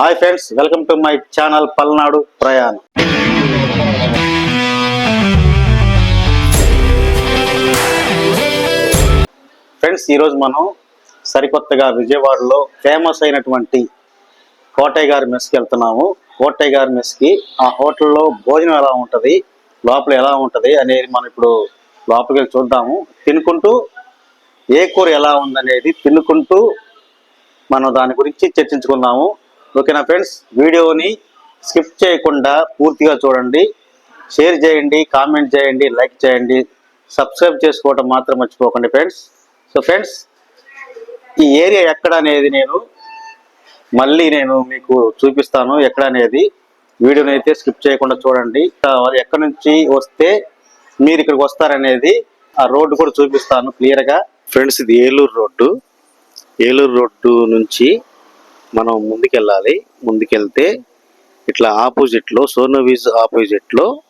Hi friends welcome to my channel Palnadu ప్రయాణం. Friends ఈరోజు మనం సరికొత్తగా విజయవాడలో ఫేమస్ అయినటువంటి కోటయ్య గారి మెస్కి వెళ్తున్నాము. కోటయ్య గారి మెస్కి ఆ హోటల్లో భోజనం ఎలా ఉంటుంది లోపల ఎలా ఉంటుంది అనేది మనం ఇప్పుడు లోపలికి వెళ్ళి చూద్దాము. తినుకుంటూ ఏ కూర ఎలా ఉందనేది తినుకుంటూ మనం దాని గురించి చర్చించుకుందాము. ఓకేనా ఫ్రెండ్స్ వీడియోని స్కిప్ చేయకుండా పూర్తిగా చూడండి. షేర్ చేయండి కామెంట్ చేయండి లైక్ చేయండి. సబ్స్క్రైబ్ చేసుకోవడం మాత్రం మర్చిపోకండి ఫ్రెండ్స్. సో ఫ్రెండ్స్ ఈ ఏరియా ఎక్కడ అనేది నేను మళ్ళీ నేను మీకు చూపిస్తాను ఎక్కడ అనేది. వీడియోని అయితే స్కిప్ చేయకుండా చూడండి. ఎక్కడి నుంచి వస్తే మీరు ఇక్కడికి వస్తారనేది ఆ రోడ్డు కూడా చూపిస్తాను క్లియర్గా. ఫ్రెండ్స్ ఇది ఏలూరు రోడ్డు. ఏలూరు రోడ్డు నుంచి మనం ముందుకెళ్ళాలి. ముందుకెళ్తే ఇట్లా ఆపోజిట్లో సోనోవీజ్ ఆపోజిట్లో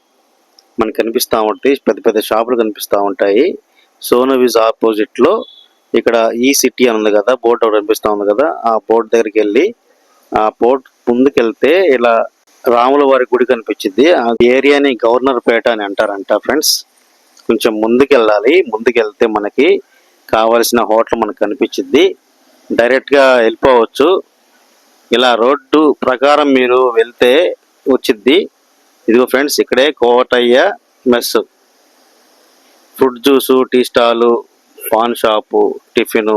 మనకు కనిపిస్తూ ఉంటాయి. పెద్ద పెద్ద షాపులు కనిపిస్తూ ఉంటాయి. సోనోవీజ్ ఆపోజిట్లో ఇక్కడ ఈ సిటీ అని ఉంది కదా బోర్డు ఒకటి కనిపిస్తూ ఉంది కదా ఆ బోర్డు దగ్గరికి వెళ్ళి ఆ బోర్డు ముందుకెళ్తే ఇలా రాముల వారి గుడి కనిపించింది. ఆ ఏరియాని గవర్నర్ పేట అని అంటారంట ఫ్రెండ్స్. కొంచెం ముందుకెళ్ళాలి. ముందుకెళ్తే మనకి కావలసిన హోటల్ మనకు కనిపించింది. డైరెక్ట్గా వెళ్ళిపోవచ్చు. ఇలా రోడ్డు ప్రకారం మీరు వెళ్తే వచ్చిద్ది. ఇదిగో ఫ్రెండ్స్ ఇక్కడే Kotaiah mess. Food juice tea stall paan shop tiffin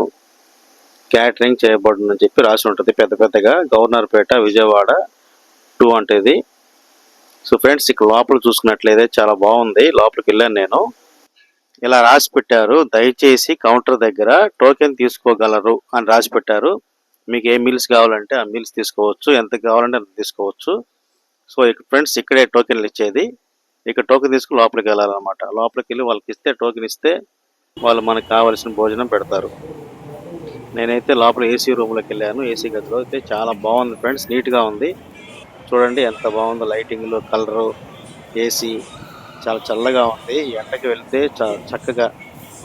catering చేయబడుతుందని చెప్పి రాసి ఉంటుంది. పెద్ద పెద్దగా గవర్నర్పేట విజయవాడ టూ అంటే ఇది సో ఫ్రెండ్స్ ఇక్కడ లోపల చూసుకున్నట్లయితే చాలా బాగుంది. లోపలికి వెళ్ళాను నేను. ఇలా రాసి పెట్టారు. దయచేసి కౌంటర్ దగ్గర టోకెన్ తీసుకోగలరు అని రాసి పెట్టారు. మీకు ఏ మీల్స్ కావాలంటే ఆ మీల్స్ తీసుకోవచ్చు. ఎంత కావాలంటే అంత తీసుకోవచ్చు. సో ఇక్కడ ఫ్రెండ్స్ ఇక్కడే టోకెన్లు ఇచ్చేది. ఇక్కడ టోకెన్ తీసుకుని లోపలికి వెళ్ళాలన్నమాట. లోపలికి వెళ్ళి వాళ్ళకి ఇస్తే టోకెన్ ఇస్తే వాళ్ళు మనకు కావాల్సిన భోజనం పెడతారు. నేనైతే లోపల ఏసీ రూమ్లోకి వెళ్ళాను. ఏసీ గదిలో అయితే చాలా బాగుంది ఫ్రెండ్స్ నీట్గా ఉంది. చూడండి ఎంత బాగుందో లైటింగ్లు కలరు ఏసీ చాలా చల్లగా ఉంది. ఎండకి వెళ్తే చక్కగా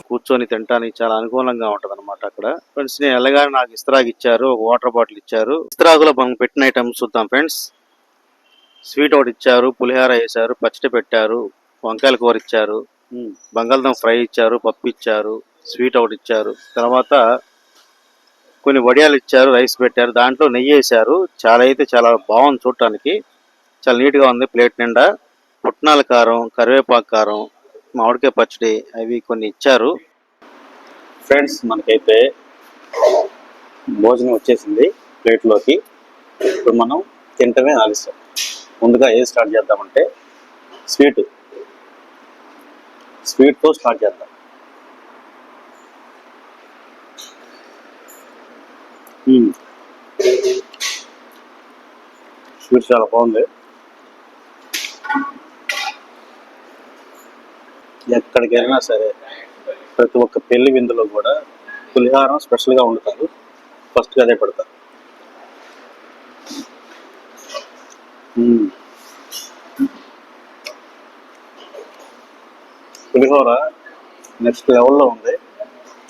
కూర్చొని తినడానికి చాలా అనుకూలంగా ఉంటుంది అనమాట అక్కడ. ఫ్రెండ్స్ నేను వెళ్ళగానే నాకు ఇస్త్రాగ్ ఇచ్చారు ఒక వాటర్ బాటిల్ ఇచ్చారు. ఇస్త్రాగులో మనం పెట్టిన ఐటమ్స్ చూద్దాం ఫ్రెండ్స్ స్వీట్ ఒకటి ఇచ్చారు పులిహోర వేసారు పచ్చడి పెట్టారు వంకాయల కూర ఇచ్చారు బంగాళదుంప ఫ్రై ఇచ్చారు పప్పు ఇచ్చారు స్వీట్ ఒకటి ఇచ్చారు. తర్వాత కొన్ని వడియాలు ఇచ్చారు రైస్ పెట్టారు దాంట్లో నెయ్యి వేసారు చాలా అయితే చాలా బాగుంది చూడటానికి. చాలా నీట్గా ఉంది ప్లేట్ నిండా. పుట్నాల కారం కరివేపాకు కారం మామిడికాయ పచ్చడి అవి కొన్ని ఇచ్చారు. ఫ్రెండ్స్ మనకైతే భోజనం వచ్చేసింది ప్లేట్లోకి. ఇప్పుడు మనం తింటమే ఆలస్యం. ముందుగా ఏది స్టార్ట్ చేద్దామంటే స్వీట్. స్వీట్తో స్టార్ట్ చేద్దాం. స్వీట్ చాలా బాగుంది. ఎక్కడికి వెళ్ళినా సరే ప్రతి ఒక్క పెళ్ళి విందులో కూడా పులిహారం స్పెషల్గా వండుతారు. ఫస్ట్గా అదే పెడతారు. పులిహోర నెక్స్ట్ లెవెల్లో ఉంది.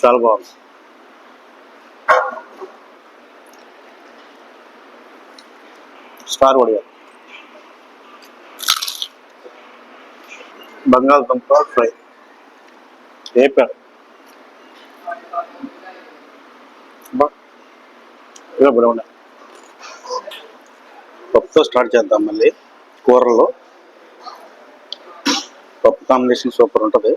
చాలా బాగుంది. స్టార్ వడియాలు. బంగాళదుంప ఫ్రై. వేపారు బా ఇలా కూడా పప్పుతో స్టార్ట్ చేద్దాం మళ్ళీ. కూరల్లో. పప్పు కాంబినేషన్ సూపర్ ఉంటుంది.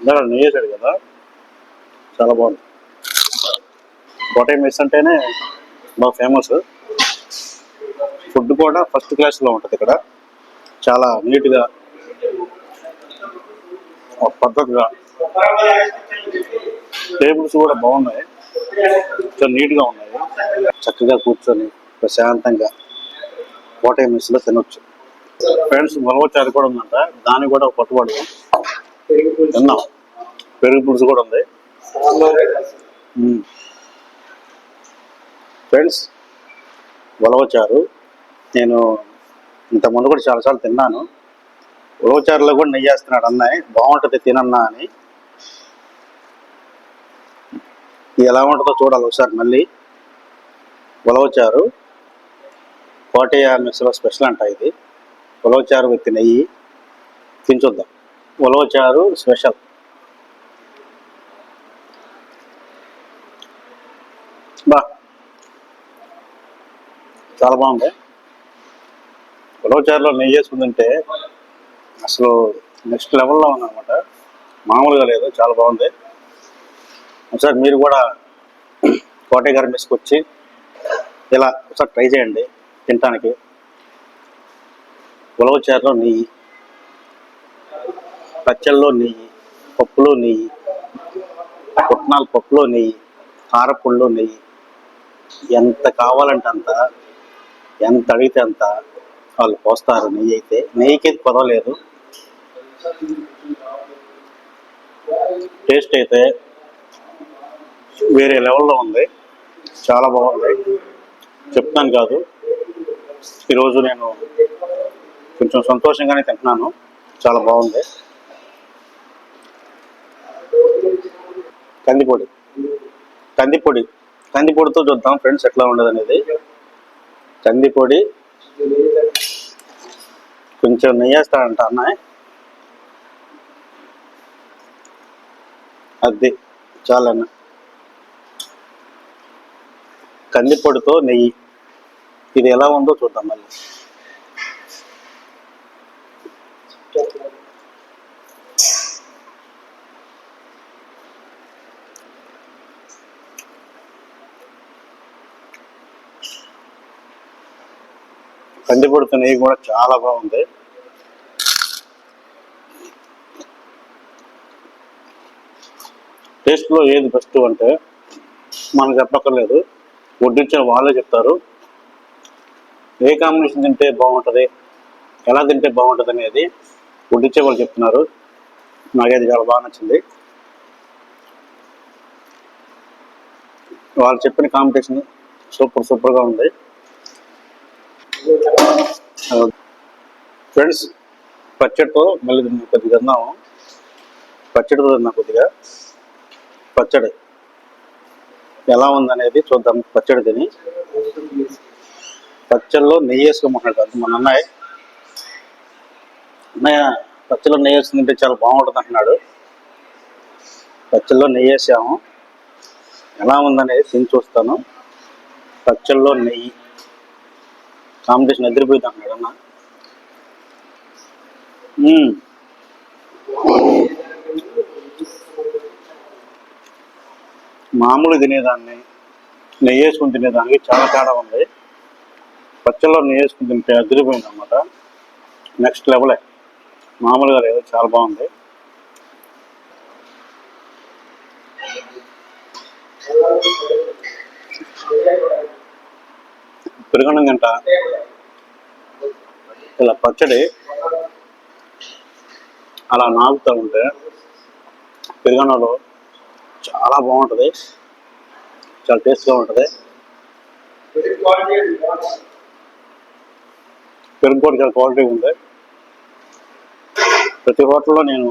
ఇందాక నెయ్యి వేసాడు కదా. చాలా బాగుంది. కోటై మెస్ అంటేనే బాగా ఫేమస్ ఫుడ్ కూడా ఫస్ట్ క్లాస్లో ఉంటుంది ఇక్కడ. చాలా నీట్గా పద్ధతిగా టేబుల్స్ కూడా బాగున్నాయి. చాలా నీట్గా ఉన్నాయి. చక్కగా కూర్చొని ప్రశాంతంగా కోటయ్య మెస్లో తినొచ్చు. ఫ్రెండ్స్ మొలవచారు కూడా ఉందంట. దాన్ని కూడా పట్టుబడి తిన్నాం. పెరుగు పులుసు కూడా ఉంది. ఫ్రెండ్స్ ఉలవచారు నేను ఇంతకుముందు కూడా చాలాసార్లు తిన్నాను. ఉలవచారులో కూడా నెయ్యి వేస్తున్నాడు అన్నాయి బాగుంటుంది తినన్నా అని. ఇది ఎలా ఉంటుందో చూడాలి ఒకసారి మళ్ళీ. ఉలవచారు కోటయ్య మిస్లో స్పెషల్ అంట ఇది. ఉలవచారు విత్ నెయ్యి. తినచొద్దాం. ఉలవచారు స్పెషల్. బా. చాలా బాగుంది. ఉలవచారులో నెయ్యి వేసుకుందంటే అసలు నెక్స్ట్ లెవెల్లో ఉందన్నమాట. మామూలుగా లేదు చాలా బాగుంది. ఒకసారి మీరు కూడా కోటయ్య గారి మెస్కి వచ్చి ఇలా ఒకసారి ట్రై చేయండి తినటానికి. ఉలవచారులో నెయ్యి పచ్చళ్ళలో నెయ్యి పప్పులో నెయ్యి పుట్నాల పప్పులో నెయ్యి కారపుల్లో నెయ్యి ఎంత కావాలంటే అంత ఎంత అడిగితే అంత వాళ్ళు పోస్తారు నెయ్యి అయితే. నెయ్యికి అయితే పర్వాలేదు టేస్ట్ అయితే వేరే లెవెల్లో ఉంది. చాలా బాగుంది. చెప్తాను కాదు. ఈరోజు నేను కొంచెం సంతోషంగానే తింటున్నాను. చాలా బాగుంది. కందిపొడి. కందిపొడి. కందిపొడితో చూద్దాం ఫ్రెండ్స్ ఎట్లా ఉండదు అనేది కందిపొడి. కొంచెం నెయ్యి వేస్తాడంట అన్నయ్య. అది చాలన్న. కందిపొడితో నెయ్యి. ఇది ఎలా ఉందో చూద్దాం మళ్ళీ. కందిపొడితో నెయ్యి కూడా చాలా బాగుంది. టేస్ట్లో ఏది బెస్ట్ అంటే మనం చెప్పక్కర్లేదు. వడ్డించిన వాళ్ళే చెప్తారు. ఏ కాంబినేషన్ తింటే బాగుంటుంది ఎలా తింటే బాగుంటుంది అనేది వడ్డించే వాళ్ళు చెప్తున్నారు. నాకైతే చాలా బాగా నచ్చింది. వాళ్ళు చెప్పిన కాంపిటీషన్ సూపర్ సూపర్గా ఉంది. ఫ్రెండ్స్ పచ్చడితో మళ్ళీ కొద్దిగా తిన్నాము. పచ్చడితో తిన్నా కొద్దిగా. పచ్చడి ఎలా ఉందనేది చూద్దాం. పచ్చడి తిని. పచ్చడిలో నెయ్యి వేసుకోమంటున్నాడు అది మన అన్నయ్య. అన్నయ్య పచ్చడిలో నెయ్యి వేసుకుని తింటే చాలా బాగుంటుంది అంటున్నాడు. పచ్చడిలో నెయ్యి వేసాము. ఎలా ఉందనేది తిని చూస్తాను. పచ్చడిలో నెయ్యి. కాంపిటీషన్ ఎదిరిపోయింది అంటున్నాడు మామూలు తినేదాన్ని నెయ్యి వేసుకుని తినేదానికి చాలా తేడా ఉంది. పచ్చళ్ళలో నెయ్యి వేసుకుని తింటే అదిరిపోయింది అనమాట నెక్స్ట్ లెవెలే మామూలుగా లేదు చాలా బాగుంది. పెరగడం గంట ఇలా పచ్చడి అలా నాగుతూ ఉంటే పెరుగన్నంలో చాలా బాగుంటుంది. చాలా టేస్ట్గా ఉంటుంది. పెరుగు కూడా చాలా క్వాలిటీ ఉంది. ప్రతి హోటల్లో నేను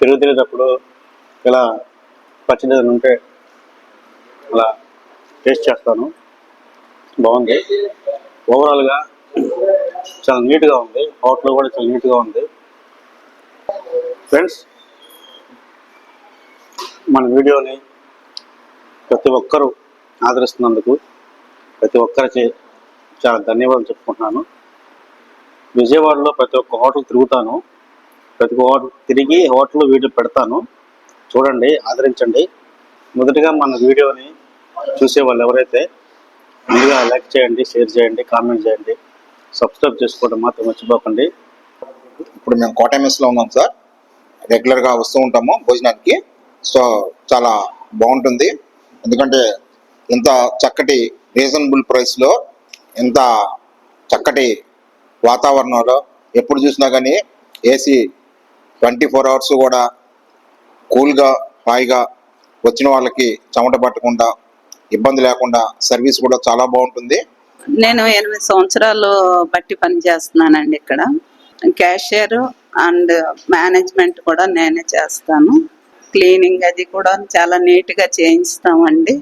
పెరుగు తినేటప్పుడు ఇలా పచ్చడి ఉంటే అలా టేస్ట్ చేస్తాను. బాగుంది. ఓవరాల్గా చాలా నీట్గా ఉంది. హోటల్ కూడా చాలా నీట్గా ఉంది. ఫ్రెండ్స్ మన వీడియోని ప్రతి ఒక్కరూ ఆదరిస్తున్నందుకు ప్రతి ఒక్కరికి చాలా ధన్యవాదాలు చెప్పుకుంటున్నాను. విజయవాడలో ప్రతి ఒక్క హోటల్ తిరుగుతాను. ప్రతి ఒక్క హోటల్ తిరిగి హోటల్ వీడియో పెడతాను. చూడండి ఆదరించండి. మొదటిగా మన వీడియోని చూసే వాళ్ళు ఎవరైతే ముందుగా లైక్ చేయండి షేర్ చేయండి కామెంట్ చేయండి. సబ్స్క్రైబ్ చేసుకోవడం మాత్రం మర్చిపోకండి. ఇప్పుడు మేము కోటమెస్లో ఉన్నాం సార్. రెగ్యులర్గా వస్తూ ఉంటాము భోజనానికి. సో చాలా బాగుంటుంది. ఎందుకంటే ఇంత చక్కటి రీజనబుల్ ప్రైస్లో ఇంత చక్కటి వాతావరణంలో ఎప్పుడు చూసినా కానీ ఏసీ ట్వంటీ ఫోర్ అవర్స్ కూడా కూల్గా హాయిగా వచ్చిన వాళ్ళకి చెమట పట్టకుండా ఇబ్బంది లేకుండా సర్వీస్ కూడా చాలా బాగుంటుంది. నేను ఎనిమిది సంవత్సరాలు బట్టి పని చేస్తున్నానండి ఇక్కడ. క్యాషియర్ అండ్ మేనేజ్మెంట్ కూడా నేనే చేస్తాను. క్లీనింగ్ అది కూడా చాలా నీట్గా చేయిస్తామండి.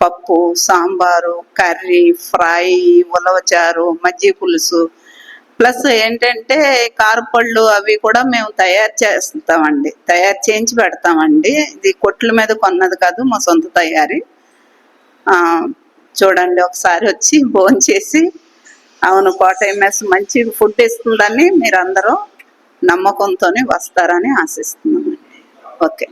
పప్పు సాంబారు కర్రీ ఫ్రై ఉలవచారు మజ్జి పులుసు. ప్లస్ ఏంటంటే కారపళ్ళు అవి కూడా మేము తయారు చేస్తామండి. తయారు చేయించి పెడతామండి. ఇది కొట్ల మీద కొన్నది కాదు మా సొంత తయారీ. చూడండి ఒకసారి వచ్చి భోజనం చేసి అవును కోట ఎంఎస్ మంచి ఫుడ్ ఇస్తుందని మీరందరూ నమ్మకంతోనే వస్తారని ఆశిస్తున్నామండి. ఓకే.